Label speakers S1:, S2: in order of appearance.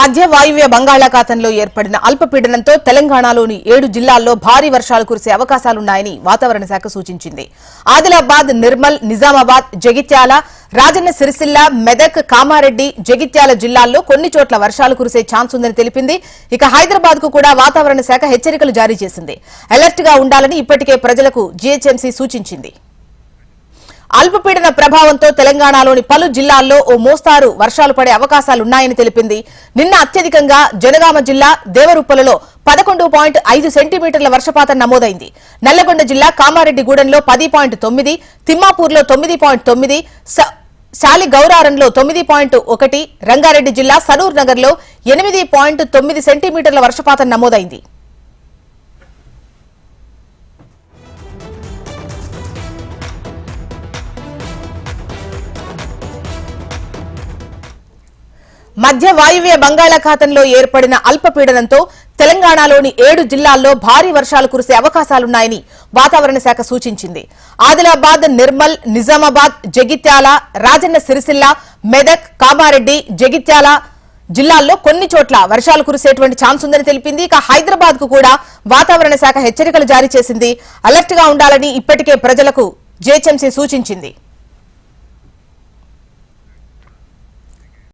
S1: మధ్య వాయువ్య బంగాళాఖాతంలో ఏర్పడిన అల్పపీడనంతో తెలంగాణలోని ఏడు జిల్లాల్లో భారీ వర్షాలు కురిసే అవకాశాలున్నాయని వాతావరణ శాఖ సూచించింది. ఆదిలాబాద్ నిర్మల్ నిజామాబాద్ జగిత్యాల రాజన్న సిరిసిల్ల మెదక్ కామారెడ్డి జగిత్యాల జిల్లాల్లో కొన్ని చోట్ల వర్షాలు కురిసే ఛాన్స్ ఉందని తెలిపింది. ఇక హైదరాబాద్కు కూడా వాతావరణ శాఖ హెచ్చరికలు జారీ చేసింది. అలర్ట్గా ఉండాలని ఇప్పటికే ప్రజలకు జీహెచ్ఎంసీ సూచించింది. అల్పపీడన ప్రభావంతో తెలంగాణలోని పలు జిల్లాల్లో ఓ మోస్తారు వర్షాలు పడే అవకాశాలున్నాయని తెలిపింది. నిన్న అత్యధికంగా జనగామ జిల్లా దేవరుప్పలలో పదకొండు పాయింట్ ఐదు సెంటీమీటర్ల వర్షపాతం నమోదైంది. నల్లగొండ జిల్లా కామారెడ్డిగూడెంలో పది పాయింట్ తొమ్మిది తిమ్మాపూర్లో తొమ్మిది పాయింట్ తొమ్మిది స- శాలి గౌరారంలో తొమ్మిది పాయింట్ ఒకటి రంగారెడ్డి జిల్లా సరూర్ నగర్లో ఎనిమిది పాయింట్ తొమ్మిది సెంటీమీటర్ల వర్షపాతం నమోదైంది. మధ్య వాయువ్య బంగాళాఖాతంలో ఏర్పడిన అల్పపీడనంతో తెలంగాణలోని ఏడు జిల్లాల్లో భారీ వర్షాలు కురిసే అవకాశాలున్నాయని వాతావరణ శాఖ సూచించింది. ఆదిలాబాద్ నిర్మల్ నిజామాబాద్ జగిత్యాల రాజన్న సిరిసిల్ల మెదక్ కామారెడ్డి జగిత్యాల జిల్లాల్లో కొన్ని చోట్ల వర్షాలు కురిసేటువంటి ఛాన్స్ ఉందని తెలిపింది. ఇక హైదరాబాద్కు కూడా వాతావరణ శాఖ హెచ్చరికలు జారీ చేసింది. అలర్ట్గా ఉండాలని ఇప్పటికే ప్రజలకు జేహెచ్ఎంసీ సూచించింది.